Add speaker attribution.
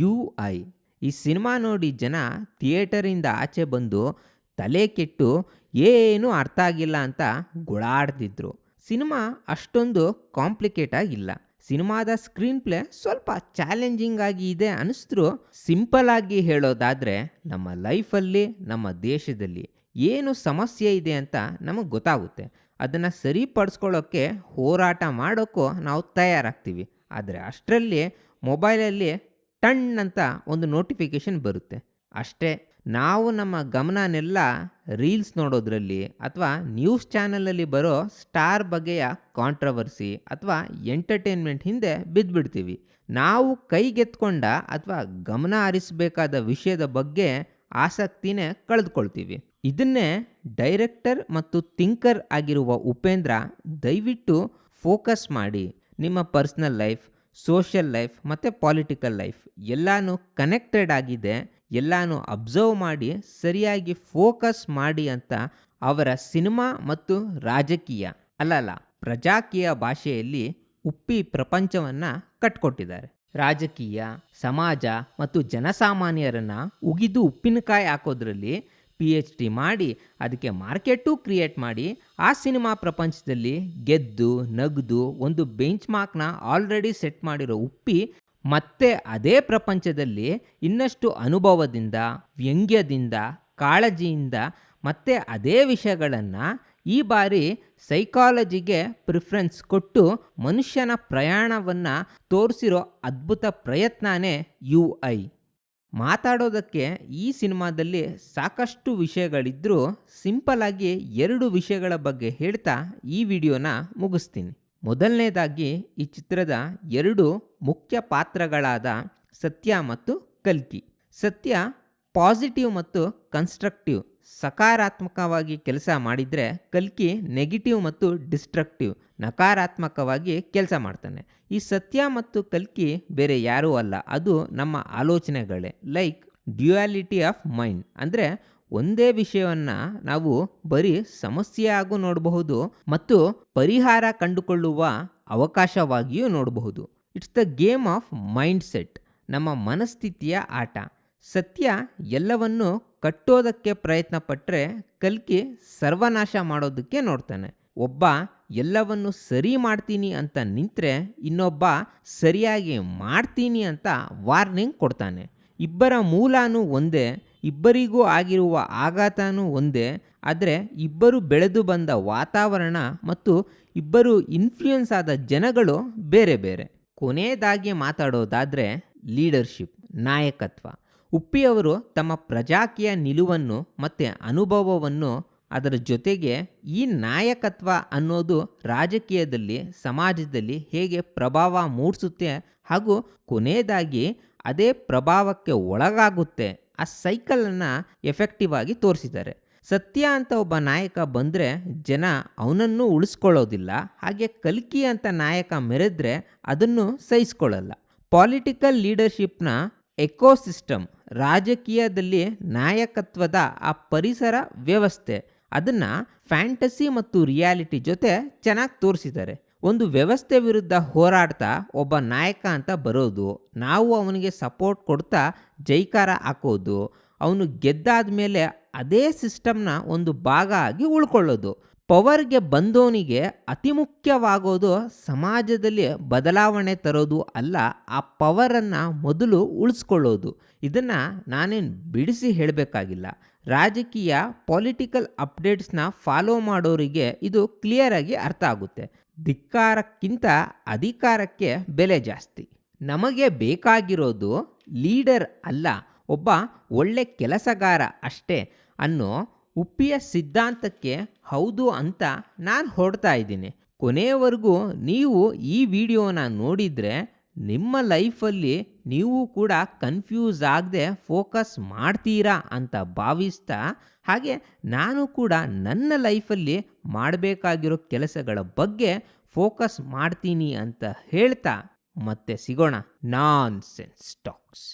Speaker 1: You I. ಈ cinema ನೋಡಿ ಜನ ಥಿಯೇಟರಿಂದ ಆಚೆ ಬಂದು ತಲೆ ಕೆಟ್ಟು ಏನೂ ಅರ್ಥ ಆಗಿಲ್ಲ ಅಂತ ಗುಳಾಡ್ತಿದ್ರು. ಸಿನಿಮಾ ಅಷ್ಟೊಂದು ಕಾಂಪ್ಲಿಕೇಟ್ ಆಗಿಲ್ಲ. ಸಿನಿಮಾದ ಸ್ಕ್ರೀನ್ ಪ್ಲೇ ಸ್ವಲ್ಪ ಚಾಲೆಂಜಿಂಗ್ ಆಗಿ ಇದೆ ಅನಿಸಿದ್ರು. ಸಿಂಪಲ್ ಆಗಿ ಹೇಳೋದಾದರೆ ನಮ್ಮ ಲೈಫಲ್ಲಿ, ನಮ್ಮ ದೇಶದಲ್ಲಿ ಏನು ಸಮಸ್ಯೆ ಇದೆ ಅಂತ ನಮಗೆ ಗೊತ್ತಾಗುತ್ತೆ. ಅದನ್ನು ಸರಿಪಡಿಸ್ಕೊಳ್ಳೋಕ್ಕೆ ಹೋರಾಟ ಮಾಡೋಕ್ಕೂ ನಾವು ತಯಾರಾಗ್ತೀವಿ. ಆದರೆ ಅಷ್ಟರಲ್ಲಿ ಮೊಬೈಲಲ್ಲಿ ಟಣ್ ಅಂತ ಒಂದು ನೋಟಿಫಿಕೇಷನ್ ಬರುತ್ತೆ. ಅಷ್ಟೇ ನಾವು ನಮ್ಮ ಗಮನನೆಲ್ಲ ರೀಲ್ಸ್ ನೋಡೋದ್ರಲ್ಲಿ ಅಥವಾ ನ್ಯೂಸ್ ಚಾನಲಲ್ಲಿ ಬರೋ ಸ್ಟಾರ್ ಬಗೆಯ ಕಾಂಟ್ರವರ್ಸಿ ಅಥವಾ ಎಂಟರ್ಟೈನ್ಮೆಂಟ್ ಹಿಂದೆ ಬಿದ್ದುಬಿಡ್ತೀವಿ ನಾವು ಕೈಗೆತ್ಕೊಂಡ ಅಥವಾ ಗಮನ ಹರಿಸಬೇಕಾದ ವಿಷಯದ ಬಗ್ಗೆ ಆಸಕ್ತಿನೇ ಕಳೆದುಕೊಳ್ತೀವಿ. ಇದನ್ನೇ ಡೈರೆಕ್ಟರ್ ಮತ್ತು ಥಿಂಕರ್ ಆಗಿರುವ ಉಪೇಂದ್ರ ದಯವಿಟ್ಟು ಫೋಕಸ್ ಮಾಡಿ. ನಿಮ್ಮ ಪರ್ಸ್ನಲ್ ಲೈಫ್ ಸೋಷಿಯಲ್ ಲೈಫ್ ಮತ್ತು ಪಾಲಿಟಿಕಲ್ ಲೈಫ್ ಎಲ್ಲನೂ ಕನೆಕ್ಟೆಡ್ ಆಗಿದೆ, ಎಲ್ಲನೂ ಅಬ್ಸರ್ವ್ ಮಾಡಿ, ಸರಿಯಾಗಿ ಫೋಕಸ್ ಮಾಡಿ ಅಂತ ಅವರ ಸಿನಿಮಾ ಮತ್ತು ರಾಜಕೀಯ ಅಲ್ಲಲ್ಲ ಅಲ್ಲ, ಪ್ರಜಾಕೀಯ ಭಾಷೆಯಲ್ಲಿ ಉಪ್ಪಿ ಪ್ರಪಂಚವನ್ನು ಕಟ್ಕೊಟ್ಟಿದ್ದಾರೆ. ರಾಜಕೀಯ, ಸಮಾಜ ಮತ್ತು ಜನಸಾಮಾನ್ಯರನ್ನು ಉಗಿದು ಉಪ್ಪಿನಕಾಯಿ ಹಾಕೋದ್ರಲ್ಲಿ ಪಿ ಎಚ್ ಡಿ ಮಾಡಿ, ಅದಕ್ಕೆ ಮಾರ್ಕೆಟು ಕ್ರಿಯೇಟ್ ಮಾಡಿ, ಆ ಸಿನಿಮಾ ಪ್ರಪಂಚದಲ್ಲಿ ಗೆದ್ದು, ನಗ್ದು ಒಂದು ಬೆಂಚ್ ಮಾರ್ಕ್ನ ಆಲ್ರೆಡಿ ಸೆಟ್ ಮಾಡಿರೋ ಉಪ್ಪಿ ಮತ್ತೆ ಅದೇ ಪ್ರಪಂಚದಲ್ಲಿ ಇನ್ನಷ್ಟು ಅನುಭವದಿಂದ, ವ್ಯಂಗ್ಯದಿಂದ, ಕಾಳಜಿಯಿಂದ ಮತ್ತೆ ಅದೇ ವಿಷಯಗಳನ್ನು ಈ ಬಾರಿ ಸೈಕಾಲಜಿಗೆ ಪ್ರಿಫರೆನ್ಸ್ ಕೊಟ್ಟು ಮನುಷ್ಯನ ಪ್ರಯಾಣವನ್ನು ತೋರಿಸಿರೋ ಅದ್ಭುತ ಪ್ರಯತ್ನನೇ ಯು ಐ. ಮಾತಾಡೋದಕ್ಕೆ ಈ ಸಿನಿಮಾದಲ್ಲಿ ಸಾಕಷ್ಟು ವಿಷಯಗಳಿದ್ದರೂ ಸಿಂಪಲಾಗಿ ಎರಡು ವಿಷಯಗಳ ಬಗ್ಗೆ ಹೇಳ್ತಾ ಈ ವಿಡಿಯೋನ ಮುಗಿಸ್ತೀನಿ. ಮೊದಲನೇದಾಗಿ ಈ ಚಿತ್ರದ ಎರಡು ಮುಖ್ಯ ಪಾತ್ರಗಳಾದ ಸತ್ಯ ಮತ್ತು ಕಲ್ಕಿ. ಸತ್ಯ ಪಾಸಿಟಿವ್ ಮತ್ತು ಕನ್ಸ್ಟ್ರಕ್ಟಿವ್. ಸಕಾರಾತ್ಮಕವಾಗಿ ಕೆಲಸ ಮಾಡಿದರೆ ಕಲ್ಕಿ ನೆಗೆಟಿವ್ ಮತ್ತು ಡಿಸ್ಟ್ರಕ್ಟಿವ್ ನಕಾರಾತ್ಮಕವಾಗಿ ಕೆಲಸ ಮಾಡ್ತಾನೆ. ಈ ಸತ್ಯ ಮತ್ತು ಕಲ್ಕಿ ಬೇರೆ ಯಾರೂ ಅಲ್ಲ. ಅದು ನಮ್ಮ ಆಲೋಚನೆಗಳೇ. ಲೈಕ್ ಡ್ಯುಯಾಲಿಟಿ ಆಫ್ ಮೈಂಡ್ ಅಂದರೆ ಒಂದೇ ವಿಷಯವನ್ನು ನಾವು ಬರೀ ಸಮಸ್ಯೆಯಾಗೂ ನೋಡಬಹುದು ಮತ್ತು ಪರಿಹಾರ ಕಂಡುಕೊಳ್ಳುವ ಅವಕಾಶವಾಗಿಯೂ ನೋಡಬಹುದು. It's the game of mindset ನಮ್ಮ ಮನಸ್ಥಿತಿಯ ಆಟ. ಸತ್ಯ ಎಲ್ಲವನ್ನು ಕಟ್ಟೋದಕ್ಕೆ ಪ್ರಯತ್ನ ಪಟ್ಟರೆ ಕಲ್ಕಿ ಸರ್ವನಾಶ ಮಾಡೋದಕ್ಕೆ ನೋಡ್ತಾನೆ. ಒಬ್ಬ ಎಲ್ಲವನ್ನು ಸರಿ ಮಾಡ್ತೀನಿ ಅಂತ ನಿಂತರೆ ಇನ್ನೊಬ್ಬ ಸರಿಯಾಗಿ ಮಾಡ್ತೀನಿ ಅಂತ ವಾರ್ನಿಂಗ್ ಕೊಡ್ತಾನೆ. ಇಬ್ಬರ ಮೂಲನೂ ಒಂದೇ, ಇಬ್ಬರಿಗೂ ಆಗಿರುವ ಆಘಾತನೂ ಒಂದೇ, ಆದರೆ ಇಬ್ಬರು ಬೆಳೆದು ಬಂದ ವಾತಾವರಣ ಮತ್ತು ಇಬ್ಬರು ಇನ್ಫ್ಲೂಯೆನ್ಸ್ ಆದ ಜನಗಳು ಬೇರೆ ಬೇರೆ. ಕೊನೆಯದಾಗಿ ಮಾತಾಡೋದಾದರೆ ಲೀಡರ್ಶಿಪ್ ನಾಯಕತ್ವ. ಉಪ್ಪಿಯವರು ತಮ್ಮ ಪ್ರಜಾಕೀಯ ನಿಲುವನ್ನು ಮತ್ತು ಅನುಭವವನ್ನು ಅದರ ಜೊತೆಗೆ ಈ ನಾಯಕತ್ವ ಅನ್ನೋದು ರಾಜಕೀಯದಲ್ಲಿ, ಸಮಾಜದಲ್ಲಿ ಹೇಗೆ ಪ್ರಭಾವ ಮೂಡಿಸುತ್ತೆ ಹಾಗೂ ಕೊನೆಯದಾಗಿ ಅದೇ ಪ್ರಭಾವಕ್ಕೆ ಒಳಗಾಗುತ್ತೆ ಆ ಸೈಕಲನ್ನು ಎಫೆಕ್ಟಿವ್ ಆಗಿ ತೋರಿಸಿದ್ದಾರೆ. ಸತ್ಯ ಅಂತ ಒಬ್ಬ ನಾಯಕ ಬಂದರೆ ಜನ ಅವನನ್ನು ಉಳಿಸ್ಕೊಳ್ಳೋದಿಲ್ಲ, ಹಾಗೆ ಕಲ್ಕಿ ಅಂತ ನಾಯಕ ಮೆರೆದ್ರೆ ಅದನ್ನು ಸಹಿಸ್ಕೊಳ್ಳಲ್ಲ. ಪಾಲಿಟಿಕಲ್ ಲೀಡರ್ಶಿಪ್ನ ಎಕೋಸಿಸ್ಟಮ್ ರಾಜಕೀಯದಲ್ಲಿ ನಾಯಕತ್ವದ ಆ ಪರಿಸರ ವ್ಯವಸ್ಥೆ, ಅದನ್ನು ಫ್ಯಾಂಟಸಿ ಮತ್ತು ರಿಯಾಲಿಟಿ ಜೊತೆ ಚೆನ್ನಾಗಿ ತೋರಿಸಿದ್ದಾರೆ. ಒಂದು ವ್ಯವಸ್ಥೆ ವಿರುದ್ಧ ಹೋರಾಡ್ತಾ ಒಬ್ಬ ನಾಯಕ ಅಂತ ಬರೋದು, ನಾವು ಅವನಿಗೆ ಸಪೋರ್ಟ್ ಕೊಡ್ತಾ ಜೈಕಾರ ಹಾಕೋದು, ಅವನು ಗೆದ್ದಾದ ಮೇಲೆ ಅದೇ ಸಿಸ್ಟಮ್ನ ಒಂದು ಭಾಗ ಆಗಿ ಉಳ್ಕೊಳ್ಳೋದು. ಪವರ್ಗೆ ಬಂದವನಿಗೆ ಅತಿ ಮುಖ್ಯವಾಗೋದು ಸಮಾಜದಲ್ಲಿ ಬದಲಾವಣೆ ತರೋದು ಅಲ್ಲ, ಆ ಪವರನ್ನು ಮೊದಲು ಉಳಿಸ್ಕೊಳ್ಳೋದು. ಇದನ್ನು ನಾನೇನು ಬಿಡಿಸಿ ಹೇಳಬೇಕಾಗಿಲ್ಲ. ರಾಜಕೀಯ ಪೊಲಿಟಿಕಲ್ ಅಪ್ಡೇಟ್ಸ್ನ ಫಾಲೋ ಮಾಡೋರಿಗೆ ಇದು ಕ್ಲಿಯರಾಗಿ ಅರ್ಥ ಆಗುತ್ತೆ. ಧಿಕ್ಕಾರಕ್ಕಿಂತ ಅಧಿಕಾರಕ್ಕೆ ಬೆಲೆ ಜಾಸ್ತಿ. ನಮಗೆ ಬೇಕಾಗಿರೋದು ಲೀಡರ್ ಅಲ್ಲ, ಒಬ್ಬ ಒಳ್ಳೆ ಕೆಲಸಗಾರ ಅಷ್ಟೇ ಅನ್ನೋ ಉಪ್ಪಿಯ ಸಿದ್ಧಾಂತಕ್ಕೆ ಹೌದು ಅಂತ ನಾನು ಹೊಡ್ತಾ ಇದ್ದೀನಿ. ಕೊನೆಯವರೆಗೂ ನೀವು ಈ ವಿಡಿಯೋನ ನೋಡಿದರೆ ನಿಮ್ಮ ಲೈಫಲ್ಲಿ ನೀವು ಕೂಡ ಕನ್ಫ್ಯೂಸ್ ಆಗದೆ ಫೋಕಸ್ ಮಾಡ್ತೀರಾ ಅಂತ ಭಾವಿಸ್ತಾ, ಹಾಗೆ ನಾನು ಕೂಡ ನನ್ನ ಲೈಫಲ್ಲಿ ಮಾಡಬೇಕಾಗಿರೋ ಕೆಲಸಗಳ ಬಗ್ಗೆ ಫೋಕಸ್ ಮಾಡ್ತೀನಿ ಅಂತ ಹೇಳ್ತಾ, ಮತ್ತೆ ಸಿಗೋಣ. Nonsense talks.